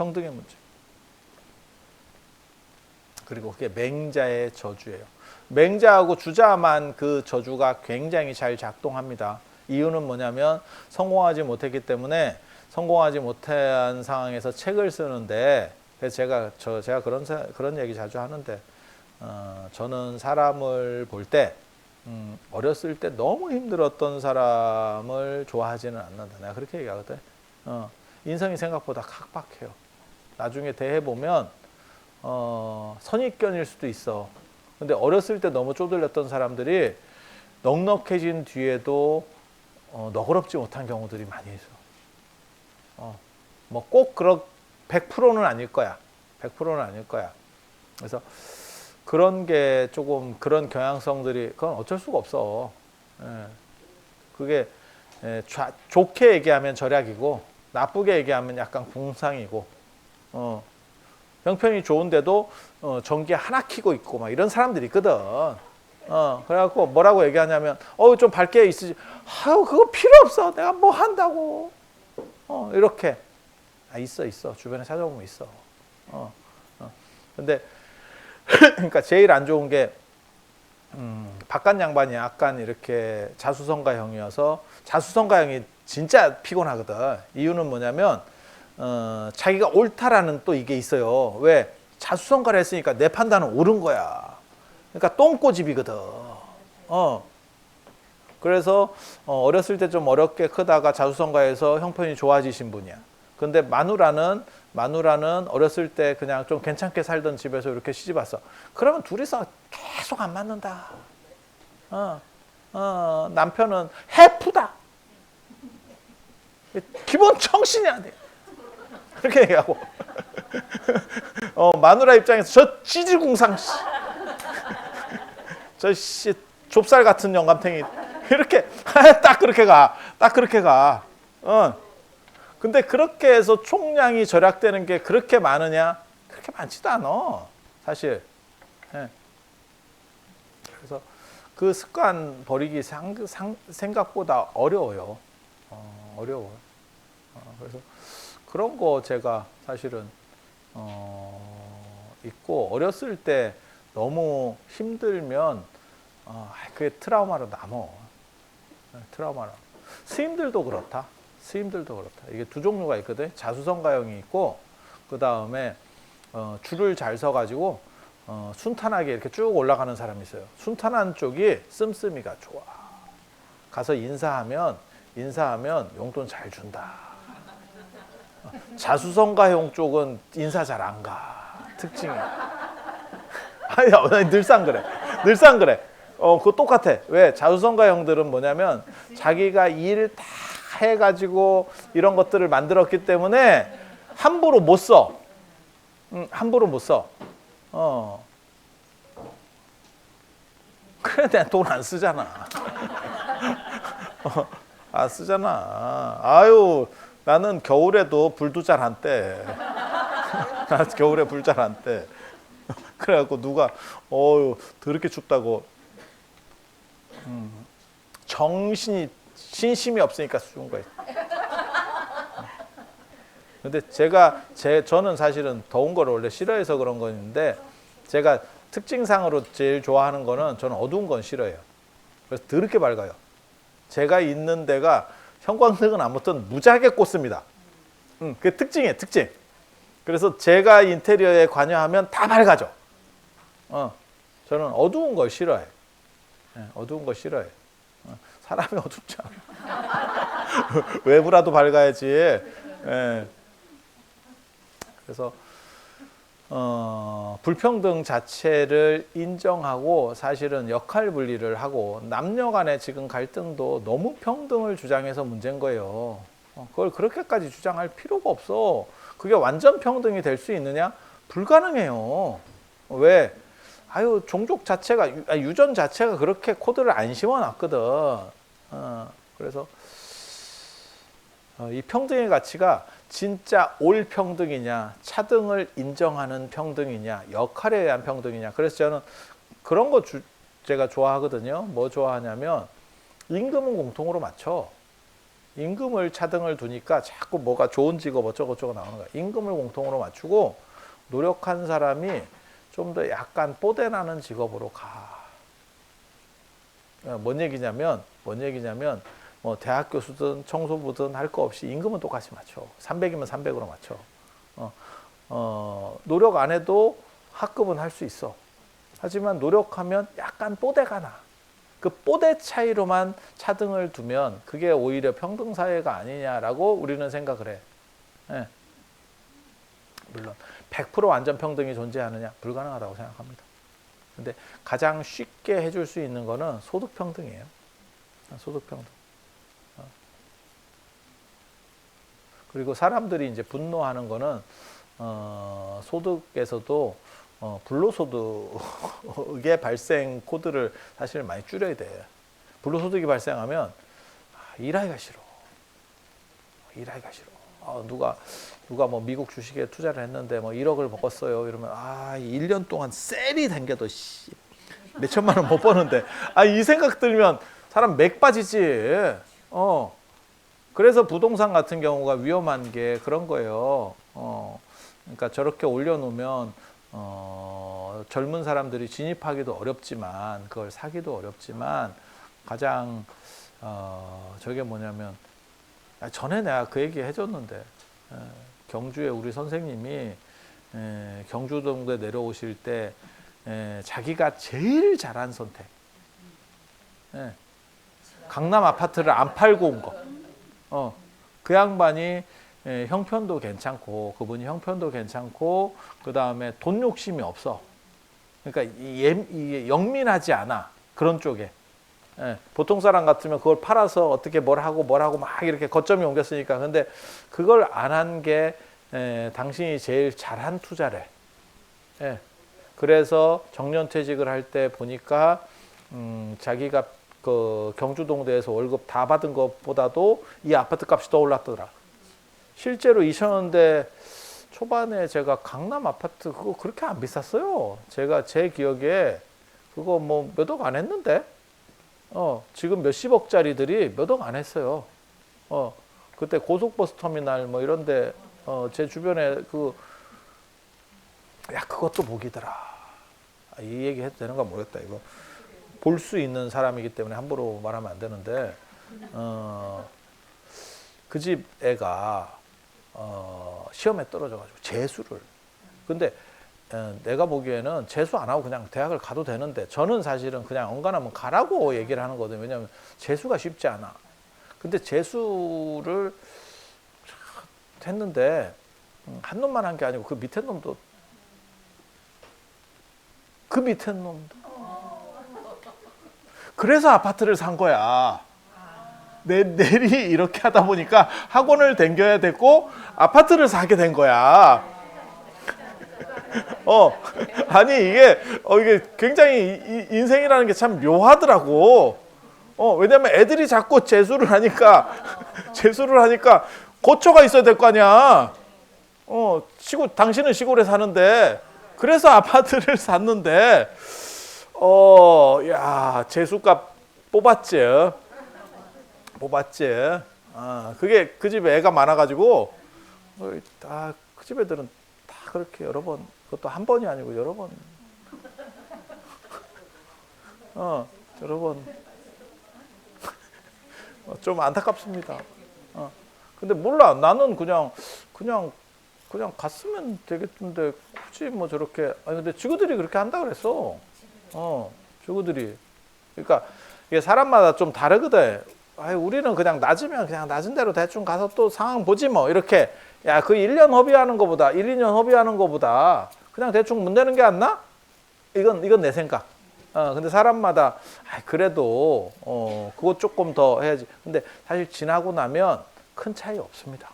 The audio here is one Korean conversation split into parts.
평등의 문제. 그리고 그게 맹자의 저주예요. 맹자하고 주자만 그 저주가 굉장히 잘 작동합니다. 이유는 뭐냐면 성공하지 못했기 때문에 성공하지 못한 상황에서 책을 쓰는데 제가 저 제가 그런 사- 그런 얘기 자주 하는데 어, 저는 사람을 볼때 음, 어렸을 때 너무 힘들었던 사람을 좋아하지는 않는다. 내가 그렇게 얘기하거든. 어, 인성이 생각보다 각박해요. 나중에 대해 보면 어, 선입견일 수도 있어. 근데 어렸을 때 너무 쪼들렸던 사람들이 넉넉해진 뒤에도 어, 너그럽지 못한 경우들이 많이 있어. 어, 뭐 꼭 그런 100%는 아닐 거야. 100%는 아닐 거야. 그래서 그런 게 조금 그런 경향성들이 그건 어쩔 수가 없어. 예. 그게 예, 좌- 좋게 얘기하면 절약이고 나쁘게 얘기하면 약간 궁상이고 어, 형편이 좋은데도 어, 전기 하나 키고 있고 막 이런 사람들이 있거든. 어, 그래갖고 뭐라고 얘기하냐면 어우 좀 밝게 있으지. 아유 그거 필요 없어. 내가 뭐 한다고. 어, 이렇게 아 있어 있어 주변에 찾아보면 있어. 어, 어. 근데 그러니까 제일 안 좋은 게 음, 바깥 양반이 약간 이렇게 자수성가형이어서 자수성가형이 진짜 피곤하거든. 이유는 뭐냐면 어, 자기가 옳다라는 또 이게 있어요. 왜 자수성가를 했으니까 내 판단은 옳은 거야. 그러니까 똥꼬집이거든. 어. 그래서 어, 어렸을 때 좀 어렵게 크다가 자수성가해서 형편이 좋아지신 분이야. 근데 마누라는 마누라는 어렸을 때 그냥 좀 괜찮게 살던 집에서 이렇게 시집 왔어. 그러면 둘이서 계속 안 맞는다. 어, 어, 남편은 해프다. 기본 정신이 안 돼. 그렇게 얘기하고. 어, 마누라 입장에서 저 찌질궁상 씨. 저 씨 좁쌀 같은 영감탱이 이렇게 딱 그렇게 가. 딱 그렇게 가. 어. 근데 그렇게 해서 총량이 절약되는 게 그렇게 많으냐? 그렇게 많지도 않아. 사실. 예. 그래서 그 습관 버리기 상, 상, 생각보다 어려워요. 어, 어려워요. 어, 그래서 그런 거 제가 사실은 어, 있고 어렸을 때 너무 힘들면 어, 그게 트라우마로 남어. 네, 트라우마로. 스님들도 그렇다. 스님들도 그렇다. 이게 두 종류가 있거든. 자수성가형이 있고 그 다음에 어, 줄을 잘 서가지고 어, 순탄하게 이렇게 쭉 올라가는 사람이 있어요. 순탄한 쪽이 씀씀이가 좋아. 가서 인사하면 인사하면 용돈 잘 준다. 어, 자수성가형 쪽은 인사 잘 안 가. 특징이. 아니, 아니, 늘상 그래. 늘상 그래. 어, 그거 똑같아. 왜? 자수성가 형들은 뭐냐면 자기가 일 다 해가지고 이런 것들을 만들었기 때문에 함부로 못 써. 음, 함부로 못 써. 어. 그래, 내가 돈 안 쓰잖아. 어, 안 쓰잖아. 아유, 나는 겨울에도 불도 잘 안 떼. 나 겨울에 불 잘 안 떼. 그래갖고 누가 어유 더럽게 춥다고 음, 정신이 신심이 없으니까 추운 거예요. 근데 제가 제 저는 사실은 더운 거를 원래 싫어해서 그런 건데 제가 특징상으로 제일 좋아하는 거는 저는 어두운 건 싫어해요. 그래서 더럽게 밝아요. 제가 있는 데가 형광등은 아무튼 무지하게 꽂습니다. 음, 그 특징이에요, 특징. 그래서 제가 인테리어에 관여하면 다 밝아져. 어, 저는 어두운 걸 싫어해. 예, 어두운 걸 싫어해. 어, 사람이 어둡지 않아. 외부라도 밝아야지. 예. 그래서 어, 불평등 자체를 인정하고 사실은 역할 분리를 하고 남녀 간의 지금 갈등도 너무 평등을 주장해서 문제인 거예요. 어, 그걸 그렇게까지 주장할 필요가 없어. 그게 완전 평등이 될 수 있느냐? 불가능해요. 왜? 아유 종족 자체가 유- 아, 유전 자체가 그렇게 코드를 안 심어 놨거든. 어, 그래서 어, 이 평등의 가치가 진짜 올 평등이냐, 차등을 인정하는 평등이냐, 역할에 의한 평등이냐. 그래서 저는 그런 거 주, 제가 좋아하거든요. 뭐 좋아하냐면 임금은 공통으로 맞춰. 임금을 차등을 두니까 자꾸 뭐가 좋은 직업 어쩌고저쩌고 나오는 거야. 임금을 공통으로 맞추고 노력한 사람이 좀 더 약간 뽀대나는 직업으로 가. 어, 뭔 얘기냐면 뭔 얘기냐면 뭐 대학 교수든 청소부든 할 거 없이 임금은 똑같이 맞춰. 300이면 300으로 맞춰. 어, 어, 노력 안 해도 학급은 할 수 있어. 하지만 노력하면 약간 뽀대가 나. 그 뽀대 차이로만 차등을 두면 그게 오히려 평등 사회가 아니냐라고 우리는 생각을 해. 예. 물론 100% 완전 평등이 존재하느냐 불가능하다고 생각합니다. 근데 가장 쉽게 해줄 수 있는 거는 소득 평등이에요. 소득 평등. 그리고 사람들이 이제 분노하는 거는 어, 소득에서도 어, 불로소득의 발생 코드를 사실 많이 줄여야 돼. 불로소득이 발생하면 아, 일하기가 싫어. 일하기가 싫어. 아, 누가 누가 뭐 미국 주식에 투자를 했는데 뭐 1억을 먹었어요. 이러면 아, 1년 동안 셀이 당겨도 씨. 몇 천만 원 못 버는데. 아, 이 생각 들면 사람 맥 빠지지. 어. 그래서 부동산 같은 경우가 위험한 게 그런 거예요. 어. 그러니까 저렇게 올려놓으면 어, 젊은 사람들이 진입하기도 어렵지만 그걸 사기도 어렵지만 가장 어, 저게 뭐냐면 아, 전에 내가 그 얘기 해줬는데 에, 경주에 우리 선생님이 에, 경주동에 내려오실 때 에, 자기가 제일 잘한 선택 에, 강남 아파트를 안 팔고 온 거. 어, 그 양반이 예, 형편도 괜찮고 그분이 형편도 괜찮고 그 다음에 돈 욕심이 없어. 그러니까 이 예, 이 영민하지 않아 그런 쪽에. 예, 보통 사람 같으면 그걸 팔아서 어떻게 뭘 하고 뭘 하고 막 이렇게 거점이 옮겼으니까 근데 그걸 안 한게 예, 당신이 제일 잘한 투자래. 예, 그래서 정년퇴직을 할 때 보니까 음, 자기가 그 경주동대에서 월급 다 받은 것보다도 이 아파트 값이 더 올랐더라. 실제로 2000년대 초반에 제가 강남 아파트 그거 그렇게 안 비쌌어요. 제가 제 기억에 그거 뭐 몇 억 안 했는데, 어, 지금 몇십억짜리들이 몇 억 안 했어요. 어, 그때 고속버스 터미널 뭐 이런데, 어, 제 주변에 그, 야, 그것도 목이더라. 아, 이 얘기 해도 되는가 모르겠다, 이거. 볼 수 있는 사람이기 때문에 함부로 말하면 안 되는데, 어, 그 집 애가 어, 시험에 떨어져가지고 재수를. 근데 어, 내가 보기에는 재수 안 하고 그냥 대학을 가도 되는데 저는 사실은 그냥 언간하면 가라고 얘기를 하는 거거든요. 왜냐하면 재수가 쉽지 않아. 근데 재수를 했는데 음, 한 놈만 한 게 아니고 그 밑에 놈도 그 밑에 놈도 그래서 아파트를 산 거야. 내, 내리 이렇게 하다 보니까 학원을 댕겨야 됐고 아파트를 사게 된 거야. 어, 아니 이게 어 이게 굉장히 이- 이 인생이라는 게 참 묘하더라고. 어, 왜냐면 애들이 자꾸 재수를 하니까 재수를 하니까 고초가 있어야 될 거 아니야. 어, 시골 당신은 시골에 사는데 그래서 아파트를 샀는데 어, 야, 재수값 뽑았지. 뽑았지. 아, 그게 그 집에 애가 많아가지고 어, 다그 집 애들은 다 그렇게 여러 번 그것도 한 번이 아니고 여러 번. 어, 여러 번. 어, 좀 안타깝습니다. 어. 근데 몰라. 나는 그냥 그냥 그냥 갔으면 되겠는데 굳이 뭐 저렇게 아니 근데 지구들이 그렇게 한다 그랬어. 어, 지구들이. 그러니까 이게 사람마다 좀 다르거든. 아유, 우리는 그냥 낮으면 그냥 낮은 대로 대충 가서 또 상황 보지 뭐. 이렇게. 야, 그 1년 허비하는 거보다, 1, 2년 허비하는 거보다 그냥 대충 문 대는 게 안 나? 이건, 이건 내 생각. 어, 근데 사람마다, 아, 그래도, 어, 그거 조금 더 해야지. 근데 사실 지나고 나면 큰 차이 없습니다.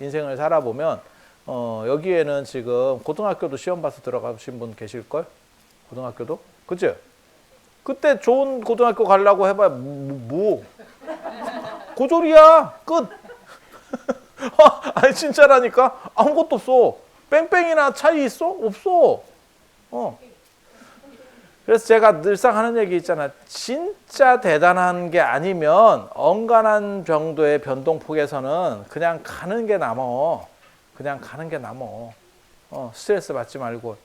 인생을 살아보면, 어, 여기에는 지금 고등학교도 시험 봐서 들어가신 분 계실걸? 고등학교도? 그치? 그때 좋은 고등학교 가려고 해봐야 뭐, 뭐. 고졸이야 끝. 어, 아니 진짜라니까 아무것도 없어. 뺑뺑이나 차이 있어? 없어. 어. 그래서 제가 늘상 하는 얘기 있잖아. 진짜 대단한 게 아니면 엉간한 정도의 변동폭에서는 그냥 가는 게 남어. 그냥 가는 게 남어. 어, 스트레스 받지 말고.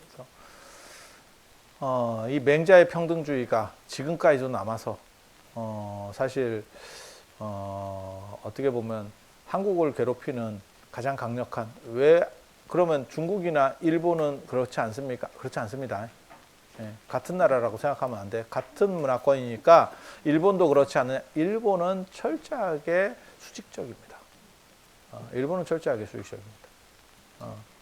그래서, 어, 이 맹자의 평등주의가 지금까지도 남아서 어, 사실 어, 어떻게 보면 한국을 괴롭히는 가장 강력한 왜 그러면 중국이나 일본은 그렇지 않습니까? 그렇지 않습니다. 예, 같은 나라라고 생각하면 안 돼. 같은 문화권이니까 일본도 그렇지 않은 일본은 철저하게 수직적입니다. 어, 일본은 철저하게 수직적입니다. 어.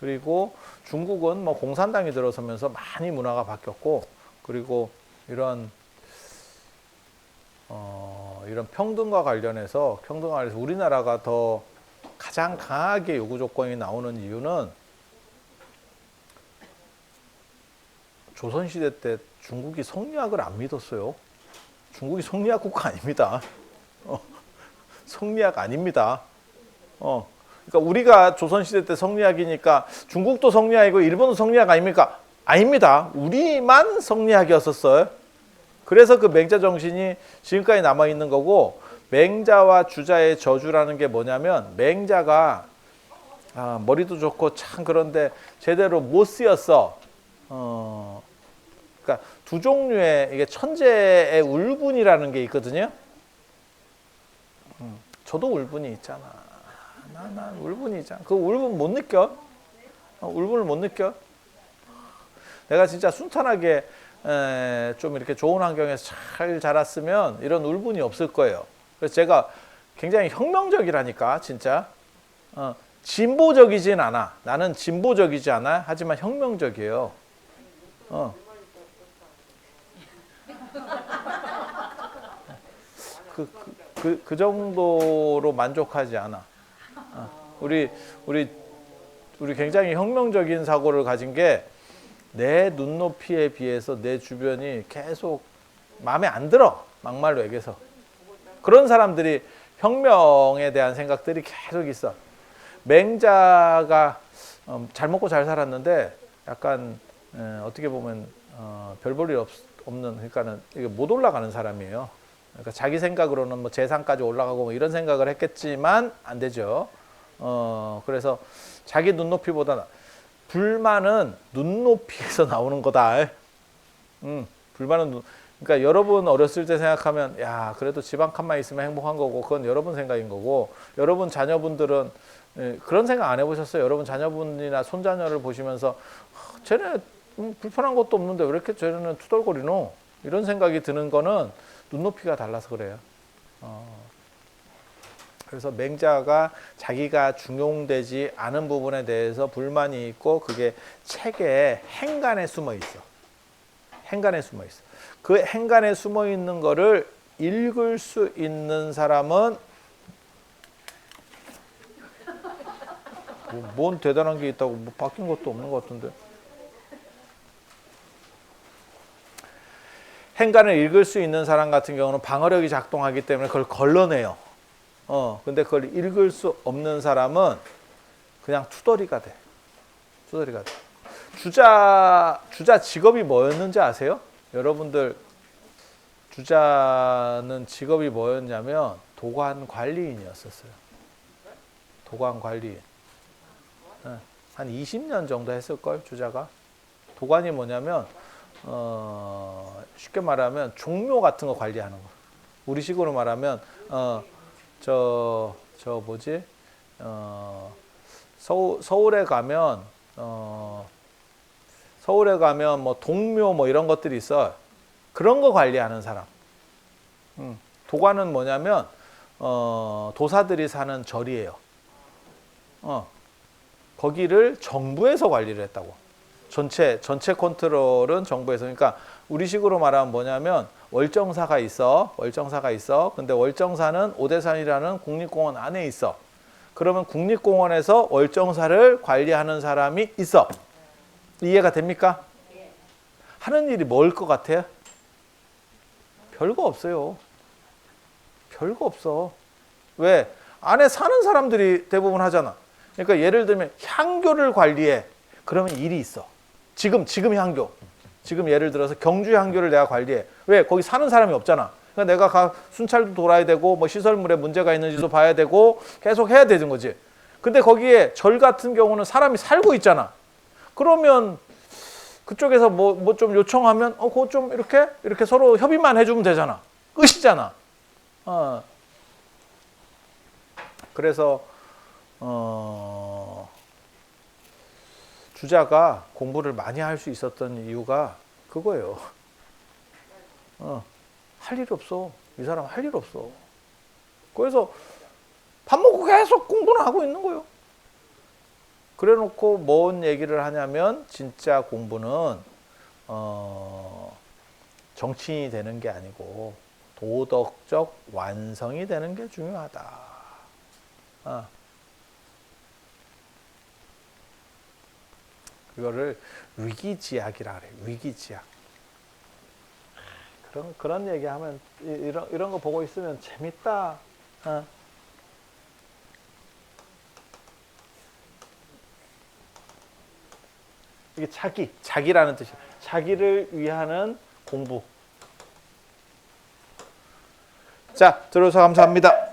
그리고 중국은 뭐 공산당이 들어서면서 많이 문화가 바뀌었고 그리고 이런 어, 이런 평등과 관련해서 평등과 관련해서 우리나라가 더 가장 강하게 요구 조건이 나오는 이유는 조선 시대 때 중국이 성리학을 안 믿었어요. 중국이 성리학 국가 아닙니다. 어, 성리학 아닙니다. 어, 그러니까 우리가 조선 시대 때 성리학이니까 중국도 성리학이고 일본도 성리학 아닙니까? 아닙니다. 우리만 성리학이었었어요. 그래서 그 맹자 정신이 지금까지 남아 있는 거고 맹자와 주자의 저주라는 게 뭐냐면 맹자가 아, 머리도 좋고 참 그런데 제대로 못 쓰였어. 어, 그러니까 두 종류의 이게 천재의 울분이라는 게 있거든요. 음, 저도 울분이 있잖아. 난, 난 울분이 있잖아. 그 울분 못 느껴? 어, 울분을 못 느껴? 내가 진짜 순탄하게 에, 좀 이렇게 좋은 환경에서 잘 자랐으면 이런 울분이 없을 거예요. 그래서 제가 굉장히 혁명적이라니까 진짜 어, 진보적이진 않아. 나는 진보적이지 않아. 하지만 혁명적이에요. 어. 그, 그, 그, 그 정도로 만족하지 않아. 어. 우리 우리 우리 굉장히 혁명적인 사고를 가진 게 내 눈높이에 비해서 내 주변이 계속 마음에 안 들어. 막말로 얘기해서. 그런 사람들이 혁명에 대한 생각들이 계속 있어. 맹자가 어, 잘 먹고 잘 살았는데 약간 에, 어떻게 보면 어, 별볼 일 없는 그러니까는 이게 못 올라가는 사람이에요. 그러니까 자기 생각으로는 뭐 재산까지 올라가고 뭐 이런 생각을 했겠지만 안 되죠. 어, 그래서 자기 눈높이보다 불만은 눈높이에서 나오는 거다. 음, 불만은 눈, 그러니까 여러분 어렸을 때 생각하면 야 그래도 집 한 칸만 있으면 행복한 거고 그건 여러분 생각인 거고 여러분 자녀분들은 예, 그런 생각 안 해보셨어요? 여러분 자녀분이나 손자녀를 보시면서 어, 쟤네 음, 불편한 것도 없는데 왜 이렇게 쟤네는 투덜거리노? 이런 생각이 드는 거는 눈높이가 달라서 그래요. 어. 그래서 맹자가 자기가 중용되지 않은 부분에 대해서 불만이 있고 그게 책의 행간에 숨어 있어. 행간에 숨어 있어. 그 행간에 숨어 있는 거를 읽을 수 있는 사람은 뭐, 뭔 대단한 게 있다고 뭐 바뀐 것도 없는 것 같은데. 행간을 읽을 수 있는 사람 같은 경우는 방어력이 작동하기 때문에 그걸 걸러내요. 어, 근데 그걸 읽을 수 없는 사람은 그냥 투덜이가 돼. 투덜이가 돼. 주자, 주자 직업이 뭐였는지 아세요? 여러분들, 주자는 직업이 뭐였냐면 도관 관리인이었었어요. 도관 관리인. 예, 한 20년 정도 했을걸, 주자가. 도관이 뭐냐면, 어, 쉽게 말하면 종묘 같은 거 관리하는 거. 우리식으로 말하면, 어, 저, 저 뭐지? 어, 서울, 서울에 가면, 어, 서울에 가면 뭐 동묘 뭐 이런 것들이 있어. 그런 거 관리하는 사람. 음, 도관은 뭐냐면, 어, 도사들이 사는 절이에요. 어, 거기를 정부에서 관리를 했다고. 전체, 전체 컨트롤은 정부에서. 그러니까 우리식으로 말하면 뭐냐면, 월정사가 있어. 월정사가 있어. 근데 월정사는 오대산이라는 국립공원 안에 있어. 그러면 국립공원에서 월정사를 관리하는 사람이 있어. 이해가 됩니까? 하는 일이 뭘 것 같아요? 별거 없어요. 별거 없어. 왜? 안에 사는 사람들이 대부분 하잖아. 그러니까 예를 들면 향교를 관리해. 그러면 일이 있어. 지금 지금 향교. 지금 예를 들어서 경주 향교를 내가 관리해. 왜? 거기 사는 사람이 없잖아. 그러니까 내가 가 순찰도 돌아야 되고 뭐 시설물에 문제가 있는지도 봐야 되고 계속 해야 되는 거지. 근데 거기에 절 같은 경우는 사람이 살고 있잖아. 그러면 그쪽에서 뭐 뭐 좀 요청하면 어 그거 좀 이렇게 이렇게 서로 협의만 해주면 되잖아. 끝이잖아. 어. 그래서 어 주자가 공부를 많이 할 수 있었던 이유가 그거예요. 어, 할 일 없어. 이 사람 할 일 없어. 그래서 밥 먹고 계속 공부는 하고 있는 거예요. 그래 놓고 뭔 얘기를 하냐면 진짜 공부는 어, 정치인이 되는 게 아니고 도덕적 완성이 되는 게 중요하다. 어. 그거를 위기지약이라 그래. 위기지약. 그런 그런 얘기하면 이- 이런 이런 거 보고 있으면 재밌다. 어. 이게 자기, 자기라는 뜻이야. 자기를 위하는 공부. 자, 들어서 감사합니다.